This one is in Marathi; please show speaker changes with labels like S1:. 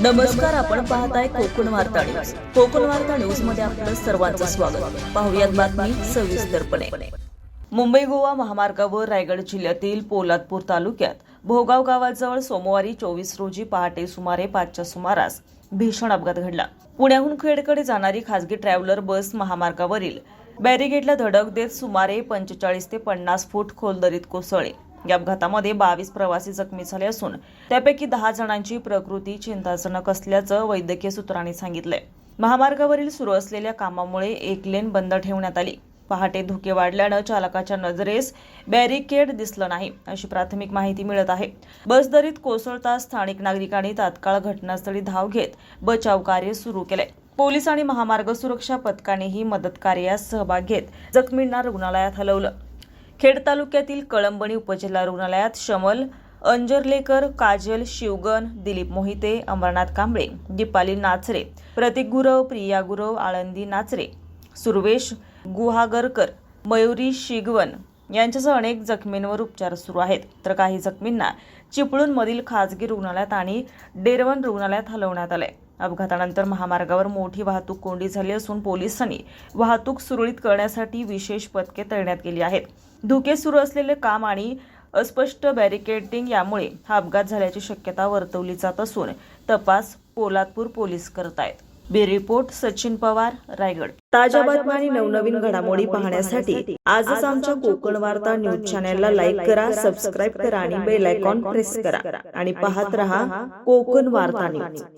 S1: नमस्कार आपण पाहताय कोकण वार्ता न्यूज. कोकण वार्ता न्यूजमध्ये आपलं सर्वांचं स्वागत. पाहुयात बातमी सविस्तरपणे मुंबई गोवा महामार्गावर रायगड जिल्ह्यातील पोलादपूर तालुक्यात भोगाव गावाजवळ सोमवारी चोवीस रोजी पहाटे सुमारे पाचच्या सुमारास भीषण अपघात घडला. पुण्याहून खेडकडे जाणारी खासगी ट्रॅव्हलर बस महामार्गावरील बॅरिगेटला धडक देत सुमारे पंचेचाळीस ते पन्नास फूट खोल दरीत कोसळले. या अपघातामध्ये बावीस प्रवासी जखमी झाले असून त्यापैकी दहा जणांची प्रकृती चिंताजनक असल्याचं वैद्यकीय सूत्रांनी सांगितलंय. महामार्गावरील सुरू असलेल्या कामामुळे एक लेन बंद ठेवण्यात आली. पहाटे धुके वाढल्यानं चालकाच्या नजरेस बॅरिकेड दिसलं नाही अशी प्राथमिक माहिती मिळत आहे. बस दरीत कोसळता स्थानिक नागरिकांनी तात्काळ घटनास्थळी धाव घेत बचाव कार्य सुरू केलंय. पोलीस आणि महामार्ग सुरक्षा पथकानेही मदत कार्यात सहभाग घेत जखमींना रुग्णालयात हलवलं. खेड तालुक्यातील कळंबणी उपजिल्हा रुग्णालयात शमल अंजरलेकर काजल शिवगण दिलीप मोहिते अमरनाथ कांबळे दीपाली नाचरे प्रतीक गुरव प्रिया गुरव आळंदी नाचरे सुरवेश गुहागरकर मयुरी शिगवन यांच्यासह अनेक जखमींवर उपचार सुरू आहेत. तर काही जखमींना चिपळूणमधील खाजगी रुग्णालयात आणि डेरवन रुग्णालयात हलवण्यात आलंय. अपघातानंतर महामार्गावर मोठी वाहतूक कोंडी झाली असून पोलिसांनी वाहतूक सुरळीत करण्यासाठी विशेष पथके तैनात केली आहेत. धुके सुरू असलेले काम आणि अस्पष्ट बॅरिकेडिंग यामुळे हा अपघात झाल्याची शक्यता वर्तवली जात असून तपास पोलादपूर पोलीस करत आहेत. B report Sachin Pawar Raigad. ताज्या बातम्या आणि नवनवीन घडामोडी पाहण्यासाठी आजच आमच्या कोकण वार्ता न्यूज चॅनलला लाईक करा सबस्क्राईब करा आणि बेल आयकॉन प्रेस करा. आणि पाहत रहा कोकण वार्ता न्यूज.